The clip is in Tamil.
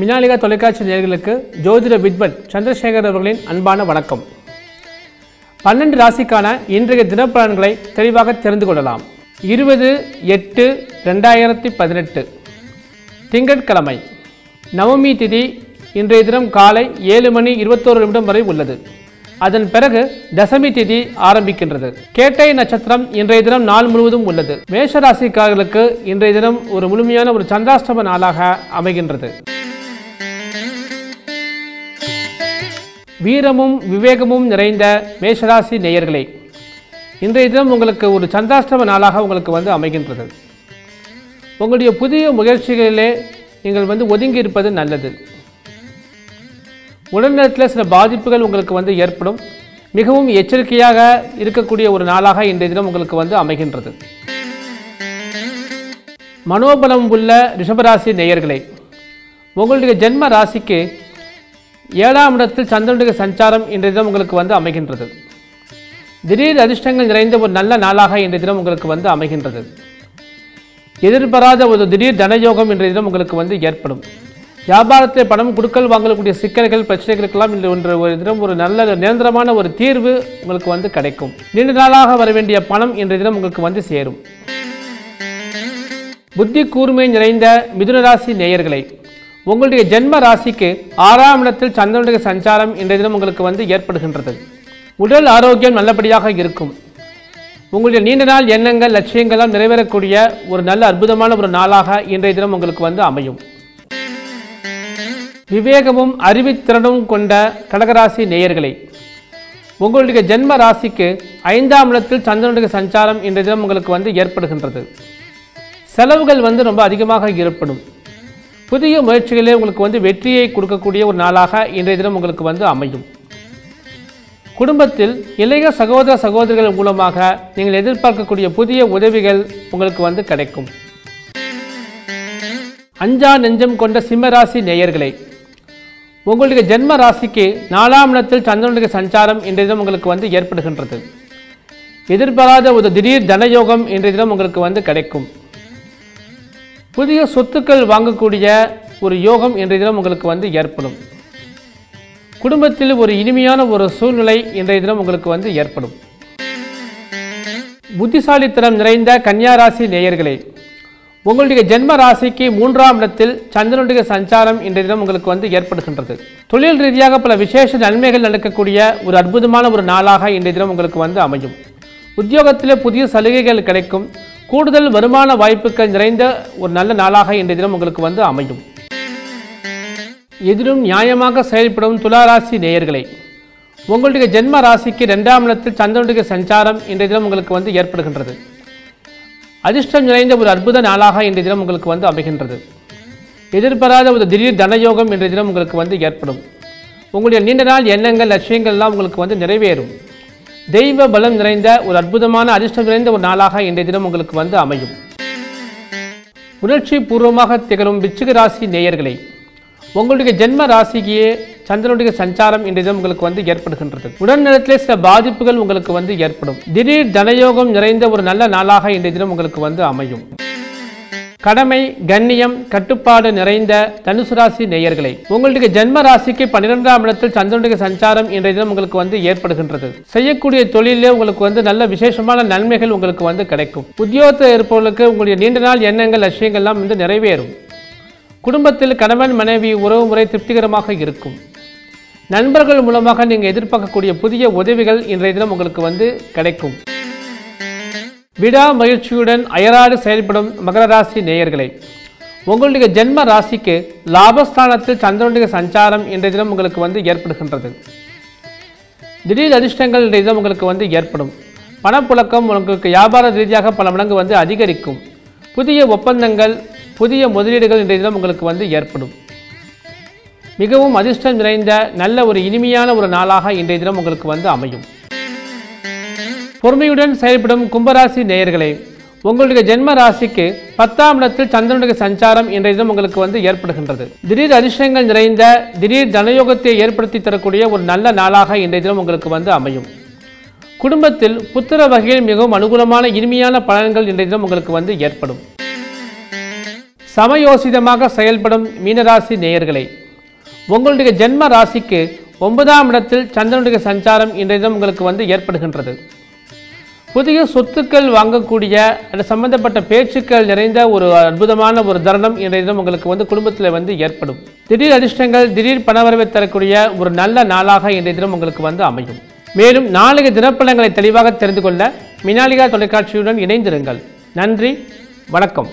மினாலிகா தொலைக்காட்சி நேயர்களுக்கு ஜோதிட வித்வன் சந்திரசேகர் அவர்களின் அன்பான வணக்கம். பன்னெண்டு ராசிக்கான இன்றைய தினப்பலன்களை தெளிவாக தெரிந்து கொள்ளலாம். இருபது எட்டு ரெண்டாயிரத்தி பதினெட்டு. திங்கட்கிழமை நவமி திதி இன்றைய தினம் காலை ஏழு மணி இருபத்தோரு நிமிடம் வரை உள்ளது. அதன் பிறகு தசமி திதி ஆரம்பிக்கின்றது. கேட்டை நட்சத்திரம் இன்றைய தினம் நாள் முழுவதும் உள்ளது. மேஷ ராசிக்காரர்களுக்கு இன்றைய தினம் ஒரு முழுமையான ஒரு சந்திராஷ்டம நாளாக அமைகின்றது. வீரமும் விவேகமும் நிறைந்த மேஷராசி நேயர்களே இன்றைய தினம் உங்களுக்கு ஒரு சந்தாஷ்டம நாளாக உங்களுக்கு வந்து அமைகின்றது. உங்களுடைய புதிய முயற்சிகளிலே நீங்கள் வந்து ஒதுங்கி இருப்பது நல்லது. உடல்நலத்தில் சில பாதிப்புகள் உங்களுக்கு வந்து ஏற்படும். மிகவும் எச்சரிக்கையாக இருக்கக்கூடிய ஒரு நாளாக இன்றைய தினம் உங்களுக்கு வந்து அமைகின்றது. மனோபலம் உள்ள ரிஷபராசி நேயர்களே உங்களுடைய ஜென்ம ராசிக்கு ஏழாம் இடத்தில் சந்திரனுடைய சஞ்சாரம் இன்றைய தினம் உங்களுக்கு வந்து அமைகின்றது. திடீர் அதிர்ஷ்டங்கள் நிறைந்த ஒரு நல்ல நாளாக இன்றைய தினம் உங்களுக்கு வந்து அமைகின்றது. எதிர்பாராத ஒரு திடீர் தனயோகம் இன்றைய தினம் உங்களுக்கு வந்து ஏற்படும். வியாபாரத்தில் பணம் கொடுக்கல் வாங்கக்கூடிய சிக்கல்கள் பிரச்சனைகளுக்கெல்லாம் இன்று ஒன்று ஒரு தினம் ஒரு நல்ல நிரந்தரமான ஒரு தீர்வு உங்களுக்கு வந்து கிடைக்கும். நீண்ட நாளாக வர வேண்டிய பணம் இன்றைய தினம் உங்களுக்கு வந்து சேரும். புத்தி கூர்மை நிறைந்த மிதுனராசி நேயர்களை உங்களுடைய ஜென்ம ராசிக்கு ஆறாம் இடத்தில் சந்திரனுடைய சஞ்சாரம் இன்றைய தினம் உங்களுக்கு வந்து ஏற்படுகின்றது. உடல் ஆரோக்கியம் நல்லபடியாக இருக்கும். உங்களுடைய நீண்ட நாள் எண்ணங்கள் லட்சியங்கள்லாம் நிறைவேறக்கூடிய ஒரு நல்ல அற்புதமான ஒரு நாளாக இன்றைய தினம் உங்களுக்கு வந்து அமையும். விவேகமும் அறிவுத்திறனும் கொண்ட கடகராசி நேயர்களே உங்களுடைய ஜென்ம ராசிக்கு ஐந்தாம் இடத்தில் சந்திரனுடைய சஞ்சாரம் இன்றைய தினம் உங்களுக்கு வந்து ஏற்படுகின்றது. செலவுகள் வந்து ரொம்ப அதிகமாக ஏற்படும். புதிய முயற்சிகளே உங்களுக்கு வந்து வெற்றியை கொடுக்கக்கூடிய ஒரு நாளாக இன்றைய தினம் உங்களுக்கு வந்து அமையும். குடும்பத்தில் இளைய சகோதர சகோதரிகள் மூலமாக நீங்கள் எதிர்பார்க்கக்கூடிய புதிய உதவிகள் உங்களுக்கு வந்து கிடைக்கும். அஞ்சா நெஞ்சம் கொண்ட சிம்மராசி நேயர்களே உங்களுடைய ஜென்ம ராசிக்கு நாலாம் இடத்தில் சந்திரனுடைய சஞ்சாரம் இன்றைய தினம் உங்களுக்கு வந்து ஏற்படுகின்றது. எதிர்பாராத ஒரு திடீர் தனயோகம் இன்றைய தினம் உங்களுக்கு வந்து கிடைக்கும். புதிய சொத்துக்கள் வாங்கக்கூடிய ஒரு யோகம் இன்றைய தினம் உங்களுக்கு வந்து ஏற்படும். குடும்பத்தில் ஒரு இனிமையான ஒரு சூழ்நிலை இன்றைய தினம் உங்களுக்கு வந்து ஏற்படும். புத்திசாலித்தனம் நிறைந்த கன்னியாராசி நேயர்களே உங்களுடைய ஜென்ம ராசிக்கு மூன்றாம் இடத்தில் சந்திரனுடைய சஞ்சாரம் இன்றைய தினம் உங்களுக்கு வந்து ஏற்படுகின்றது. தொழில் ரீதியாக பல விசேஷ நன்மைகள் நடக்கக்கூடிய ஒரு அற்புதமான ஒரு நாளாக இன்றைய தினம் உங்களுக்கு வந்து அமையும். உத்தியோகத்திலே புதிய சலுகைகள் கிடைக்கும். கூடுதல் வருமான வாய்ப்புகள் நிறைந்த ஒரு நல்ல நாளாக இன்றைய தினம் உங்களுக்கு வந்து அமையும். எதிலும் நியாயமாக செயல்படும் துளாராசி நேயர்களே உங்களுடைய ஜென்ம ராசிக்கு ரெண்டாம் இடத்தில் சந்திரனுடைய சஞ்சாரம் இன்றைய தினம் உங்களுக்கு வந்து ஏற்படுகின்றது. அதிர்ஷ்டம் நிறைந்த ஒரு அற்புத நாளாக இன்றைய தினம் உங்களுக்கு வந்து அமைகின்றது. எதிர்பாராத ஒரு திடீர் தனயோகம் இன்றைய தினம் உங்களுக்கு வந்து ஏற்படும். உங்களுடைய நீண்ட நாள் எண்ணங்கள் லட்சியங்கள் எல்லாம் உங்களுக்கு வந்து நிறைவேறும். தெய்வ பலம் நிறைந்த ஒரு அற்புதமான அதிர்ஷ்டம் நிறைந்த ஒரு நாளாக இன்றைய தினம் உங்களுக்கு வந்து அமையும். உணர்ச்சி பூர்வமாக திகழும் விச்சுக ராசி நேயர்களே உங்களுடைய ஜென்ம ராசிக்கு சந்திரனுடைய சஞ்சாரம் இன்றைய தினம் உங்களுக்கு வந்து ஏற்படுகின்றது. உடல்நலத்திலே சில பாதிப்புகள் உங்களுக்கு வந்து ஏற்படும். திடீர் தனயோகம் நிறைந்த ஒரு நல்ல நாளாக இன்றைய தினம் உங்களுக்கு வந்து அமையும். கடமை கண்ணியம் கட்டுப்பாடு நிறைந்த தனுசு ராசி நேயர்களை உங்களுடைய ஜென்ம ராசிக்கு பன்னிரெண்டாம் இடத்தில் சந்திரனுடைய சஞ்சாரம் இன்றைய தினம் உங்களுக்கு வந்து ஏற்படுகின்றது. செய்யக்கூடிய தொழிலே உங்களுக்கு வந்து நல்ல விசேஷமான நன்மைகள் உங்களுக்கு வந்து கிடைக்கும். உத்தியோகத்தில் இருப்பவர்களுக்கு உங்களுடைய நீண்ட நாள் எண்ணங்கள் லட்சியங்கள்லாம் வந்து நிறைவேறும். குடும்பத்தில் கணவன் மனைவி உறவு முறை திருப்திகரமாக இருக்கும். நண்பர்கள் மூலமாக நீங்கள் எதிர்பார்க்கக்கூடிய புதிய உதவிகள் இன்றைய தினம் உங்களுக்கு வந்து கிடைக்கும். விடா மகிழ்ச்சியுடன் அயராடு செயல்படும் மகர ராசி நேயர்களே உங்களுடைய ஜென்ம ராசிக்கு லாபஸ்தானத்தில் சந்திரனுடைய சஞ்சாரம் இன்றைய தினம் உங்களுக்கு வந்து ஏற்படுகின்றது. திடீர் அதிர்ஷ்டங்கள் இன்றைய தினம் உங்களுக்கு வந்து ஏற்படும். பணப்புழக்கம் உங்களுக்கு வியாபார ரீதியாக பல மடங்கு வந்து அதிகரிக்கும். புதிய ஒப்பந்தங்கள் புதிய முதலீடுகள் இன்றைய தினம் உங்களுக்கு வந்து ஏற்படும். மிகவும் அதிர்ஷ்டம் நிறைந்த நல்ல ஒரு இனிமையான ஒரு நாளாக இன்றைய தினம் உங்களுக்கு வந்து அமையும். பொறுமையுடன் செயல்படும் கும்பராசி நேயர்களே உங்களுடைய ஜென்ம ராசிக்கு பத்தாம் இடத்தில் சந்திரனுடைய சஞ்சாரம் இன்றைய தினம் உங்களுக்கு வந்து ஏற்படுகின்றது. திடீர் அதிர்ஷ்டங்கள் நிறைந்த திடீர் தனயோகத்தை ஏற்படுத்தி தரக்கூடிய ஒரு நல்ல நாளாக இன்றைய தினம் உங்களுக்கு வந்து அமையும். குடும்பத்தில் புத்திர வகையில் மிகவும் அனுகூலமான இனிமையான பலன்கள் இன்றைய தினம் உங்களுக்கு வந்து ஏற்படும். சமயோசிதமாக செயல்படும் மீனராசி நேயர்களே உங்களுடைய ஜென்ம ராசிக்கு ஒன்பதாம் இடத்தில் சந்திரனுடைய சஞ்சாரம் இன்றைய தினம் உங்களுக்கு வந்து ஏற்படுகின்றது. புதிய சொத்துக்கள் வாங்கக்கூடிய அது சம்பந்தப்பட்ட பேச்சுக்கள் நிறைந்த ஒரு அற்புதமான ஒரு தருணம் இன்றைய தினம் உங்களுக்கு வந்து குடும்பத்தில் வந்து ஏற்படும். திடீர் அதிர்ஷ்டங்கள் திடீர் பணவரவை தரக்கூடிய ஒரு நல்ல நாளாக இன்றைய தினம் உங்களுக்கு வந்து அமையும். மேலும் நாளைய தினப்பலங்களை தெளிவாக தெரிந்து கொள்ள மினாலிகா தொலைக்காட்சியுடன் இணைந்திருங்கள். நன்றி வணக்கம்.